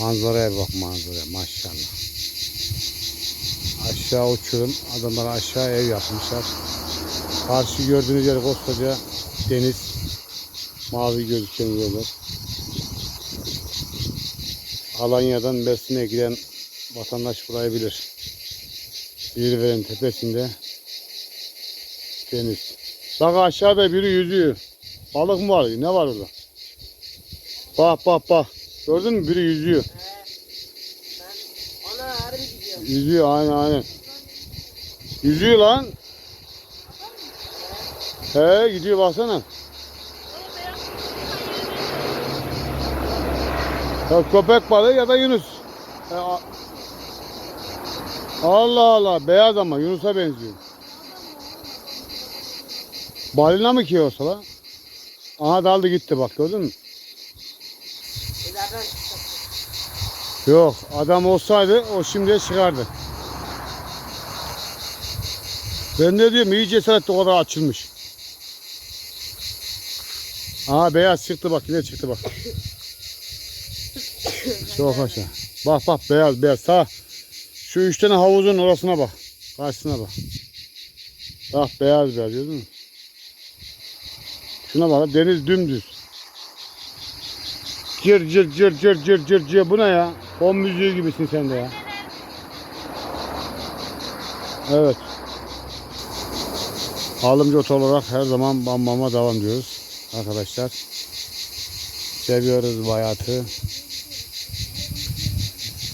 Manzaraya bak manzaraya maşallah. Aşağı uçurum. Adamlar aşağı ev yapmışlar. Karşı gördüğünüz yer koskoca deniz. Mavi gözüken yerler. Alanya'dan Mersin'e giden vatandaş burayı bilir. Zirvenin tepesinde deniz. Bak aşağıda biri yüzüyor. Balık mı var? Ne var orada? Bak bak bak. Gördün mü? Biri yüzüyor. Ana harbi gidiyor. Yüzüyor aynen aynen. Yüzüyor lan. He gidiyor baksana. Ya köpek balığı ya da Yunus. Allah Allah beyaz ama Yunus'a benziyor. Balina mı ki olsa lan? Aha daldı gitti bak gördün mü? Yok adam olsaydı o şimdiye çıkardı. Ben ne diyorum iyi cesaretle o kadar açılmış. Aha beyaz çıktı bak yine çıktı bak. Çok aşağı. Bak bak beyaz beyaz sağ. Şu üç tane havuzun orasına bak. Karşısına bak. Bak beyaz beyaz gördün mü? Şuna bak deniz dümdüz. Cır cır cır cır cır cır cır. Bu ne ya? Fon müziği gibisin sen de ya. Evet. Alımcı ot olarak her zaman bambama devam diyoruz arkadaşlar. Seviyoruz bu hayatı.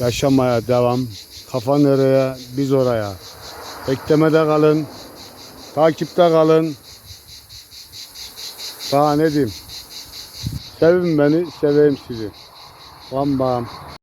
Yaşamaya devam. Kafa nereye biz oraya. Beklemede kalın. Takipte kalın. Daha ne diyeyim. Sevin beni, seveyim sizi. Bam bam.